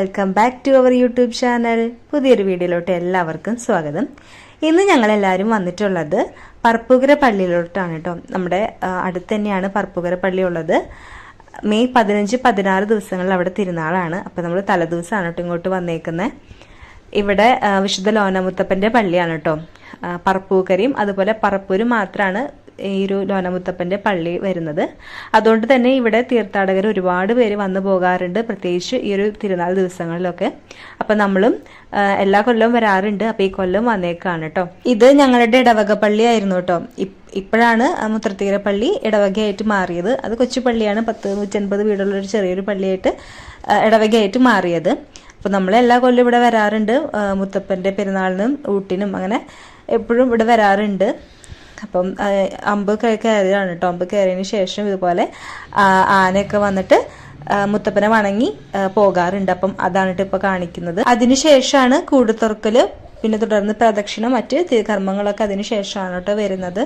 Welcome back to our YouTube channel പുതിയൊരു വീഡിയോയിലോട്ട് എല്ലാവർക്കും സ്വാഗതം. ഇന്ന് ഞങ്ങൾ എല്ലാവരും വന്നിട്ടുള്ളത് പറപ്പുകര പള്ളിയിലോട്ടാണ് കേട്ടോ. നമ്മുടെ അടുത്ത് തന്നെയാണ് പറപ്പുകര പള്ളി ഉള്ളത്. മെയ് പതിനഞ്ച് പതിനാറ് ദിവസങ്ങളിൽ അവിടെ തിരുനാളാണ്. അപ്പം നമ്മൾ തലേദിവസമാണ് കേട്ടോ ഇങ്ങോട്ട് വന്നേക്കുന്നത് ഇവിടെ വിശുദ്ധ ലോനമുത്തപ്പന്റെ പള്ളിയാണ് കേട്ടോ. പറപ്പൂക്കരയും അതുപോലെ പറപ്പൂരും മാത്രമാണ് ഈ ഒരു ലോനമുത്തപ്പന്റെ പള്ളി വരുന്നത്. അതുകൊണ്ട് തന്നെ ഇവിടെ തീർത്ഥാടകർ ഒരുപാട് പേര് വന്നു പോകാറുണ്ട് പ്രത്യേകിച്ച് ഈ ഒരു തിരുനാൾ ദിവസങ്ങളിലൊക്കെ. അപ്പം നമ്മളും എല്ലാ കൊല്ലവും വരാറുണ്ട്. അപ്പം ഈ കൊല്ലം വന്നേക്കാണ് കേട്ടോ ഇത് ഞങ്ങളുടെ ഇടവക പള്ളിയായിരുന്നു കേട്ടോ ഇപ്- ഇപ്പോഴാണ് മുത്രത്തീര പള്ളി ഇടവകയായിട്ട് മാറിയത്. അത് കൊച്ചു പള്ളിയാണ്. പത്ത് നൂറ്റൻപത് വീടുള്ള ഒരു ചെറിയൊരു പള്ളിയായിട്ട് ഇടവകയായിട്ട് മാറിയത്. അപ്പോൾ നമ്മൾ എല്ലാ കൊല്ലം ഇവിടെ വരാറുണ്ട്. മുത്തപ്പന്റെ പെരുന്നാളിനും ഊട്ടിനും അങ്ങനെ എപ്പോഴും ഇവിടെ വരാറുണ്ട്. അപ്പം അമ്പ് കയ- കയറിയതാണ് കേട്ടോ അമ്പ് കയറിയതിന് ശേഷം ഇതുപോലെ ആനയൊക്കെ വന്നിട്ട് മുത്തപ്പനെ വണങ്ങി പോകാറുണ്ട്. അപ്പം അതാണ് കേട്ടോ ഇപ്പോൾ കാണിക്കുന്നത്. അതിനുശേഷമാണ് കൂട് തുറക്കൽ പിന്നെ തുടർന്ന് പ്രദക്ഷിണം മറ്റ് കർമ്മങ്ങളൊക്കെ അതിനുശേഷമാണ് കേട്ടോ വരുന്നത്.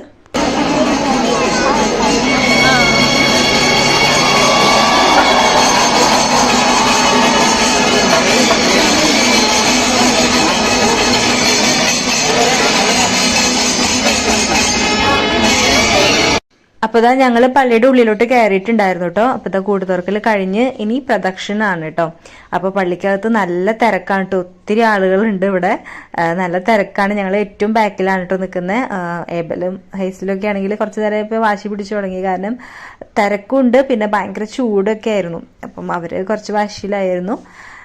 അപ്പൊ ഇതാ ഞങ്ങൾ പള്ളിയുടെ ഉള്ളിലോട്ട് കയറിയിട്ടുണ്ടായിരുന്നു കേട്ടോ അപ്പൊ ഇതാ കൂടുതർക്കൽ കഴിഞ്ഞ് ഇനി പ്രദക്ഷിണാണ് കേട്ടോ അപ്പൊ പള്ളിക്കകത്ത് നല്ല തിരക്കാണ് കേട്ടോ ഒത്തിരി ആളുകളുണ്ട് ഇവിടെ. നല്ല തിരക്കാണ്. ഞങ്ങൾ ഏറ്റവും ബാക്കിലാണ് കേട്ടോ നിൽക്കുന്നത് ഏബലും ഹൈസിലും ഒക്കെ ആണെങ്കിൽ കുറച്ച് നേരം ഇപ്പൊ വാശി പിടിച്ചു തുടങ്ങി. കാരണം തിരക്കുണ്ട്. പിന്നെ ഭയങ്കര ചൂടൊക്കെ ആയിരുന്നു. അപ്പം അവർ കുറച്ച് വാശിയിലായിരുന്നു.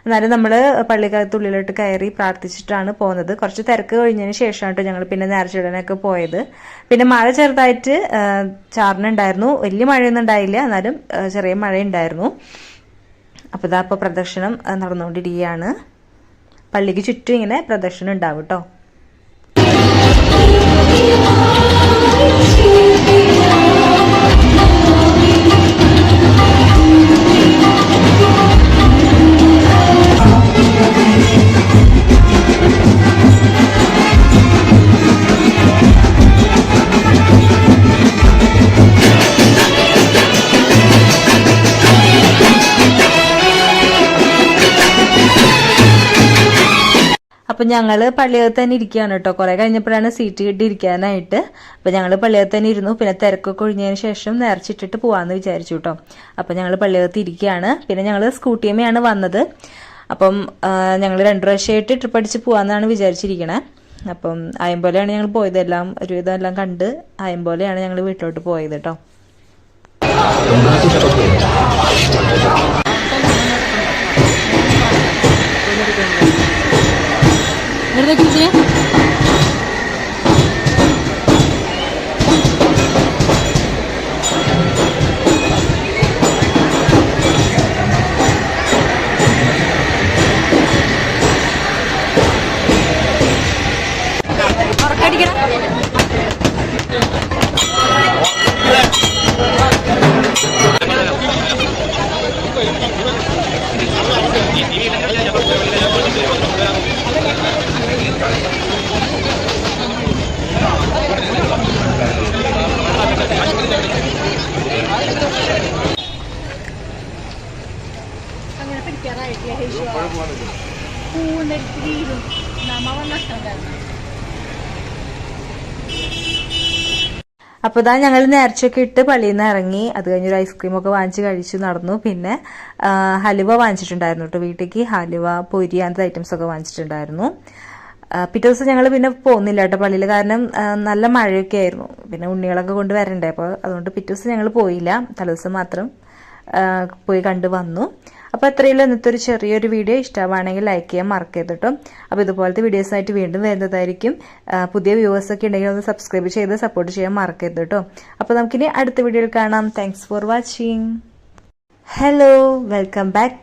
എന്നാലും നമ്മൾ പള്ളിക്കകത്തുള്ളിലോട്ട് കയറി പ്രാർത്ഥിച്ചിട്ടാണ് പോകുന്നത്. കുറച്ച് തിരക്ക് കഴിഞ്ഞതിന് ശേഷമാണ് കേട്ടോ ഞങ്ങൾ പിന്നെ നേർച്ചയിടാനൊക്കെ പോയത്. പിന്നെ മഴ ചെറുതായിട്ട് ചാറിനുണ്ടായിരുന്നു. വലിയ മഴയൊന്നും ഉണ്ടായില്ല. എന്നാലും ചെറിയ മഴയുണ്ടായിരുന്നു. അപ്പോൾ ഇതാ ഇപ്പോൾ പ്രദക്ഷിണം നടന്നുകൊണ്ടിരിക്കുകയാണ്. പള്ളിക്ക് ചുറ്റും ഇങ്ങനെ പ്രദക്ഷിണം ഉണ്ടാവും കേട്ടോ അപ്പൊ ഞങ്ങൾ പള്ളിയകത്ത് തന്നെ ഇരിക്കുകയാണ് കേട്ടോ. കുറെ കഴിഞ്ഞപ്പോഴാണ് സീറ്റ് കിട്ടിയിരിക്കാനായിട്ട്. അപ്പൊ ഞങ്ങൾ പള്ളിയകത്ത് തന്നെ ഇരുന്നു. പിന്നെ തിരക്കൊക്കെ ഒഴിഞ്ഞതിന് ശേഷം നേർച്ചിട്ടിട്ട് പോവാന്ന് വിചാരിച്ചു കേട്ടോ. അപ്പൊ ഞങ്ങൾ പള്ളിയകത്ത് ഇരിക്കുകയാണ്. പിന്നെ ഞങ്ങൾ സ്കൂട്ടിയമ്മയാണ് വന്നത്. അപ്പം ഞങ്ങൾ രണ്ടു പ്രാവശ്യമായിട്ട് ട്രിപ്പ് അടിച്ച് പോവാന്നാണ് വിചാരിച്ചിരിക്കണേ. അപ്പം ആയമ്പോലെയാണ് ഞങ്ങൾ പോയതെല്ലാം ഒരുവിധം എല്ലാം കണ്ട് ആയമ്പോലെയാണ് ഞങ്ങൾ വീട്ടിലോട്ട് പോയത് കേട്ടോ. തീരും നമ്മ വന്നിട്ടുണ്ടായിരുന്നു അപ്പോൾ ഇതാ ഞങ്ങൾ നേർച്ചയൊക്കെ ഇട്ട് പള്ളിയിൽ നിന്ന് ഇറങ്ങി. അത് കഴിഞ്ഞൊരു ഐസ്ക്രീം ഒക്കെ വാങ്ങിച്ച് കഴിച്ചു നടന്നു. പിന്നെ ഹലുവ വാങ്ങിച്ചിട്ടുണ്ടായിരുന്നു കേട്ടോ വീട്ടിലേക്ക് ഹലുവ പൊരി അങ്ങനത്തെ ഐറ്റംസ് ഒക്കെ വാങ്ങിച്ചിട്ടുണ്ടായിരുന്നു. പിറ്റേ ദിവസം ഞങ്ങൾ പിന്നെ പോകുന്നില്ല കേട്ടോ പള്ളിയിൽ കാരണം നല്ല മഴയൊക്കെ ആയിരുന്നു. പിന്നെ ഉണ്ണികളൊക്കെ കൊണ്ട് വരണ്ടേ. അപ്പോൾ അതുകൊണ്ട് പിറ്റേ ദിവസം ഞങ്ങൾ പോയില്ല. തലേദിവസം മാത്രം പോയി കണ്ടു വന്നു. അപ്പോൾ അത്രയുള്ള ഇന്നത്തെ ഒരു ചെറിയൊരു വീഡിയോ ഇഷ്ടമാണെങ്കിൽ ലൈക്ക് ചെയ്യാൻ മറക്കരുത് കേട്ടോ അപ്പോൾ ഇതുപോലത്തെ വീഡിയോസായിട്ട് വീണ്ടും വരുന്നതായിരിക്കും. പുതിയ വ്യൂവേഴ്സ് ഒക്കെ ഉണ്ടെങ്കിൽ ഒന്ന് സബ്സ്ക്രൈബ് ചെയ്ത് സപ്പോർട്ട് ചെയ്യാൻ മറക്കരുത് കേട്ടോ അപ്പോൾ നമുക്കിനി അടുത്ത വീഡിയോയിൽ കാണാം. Thanks for watching hello welcome back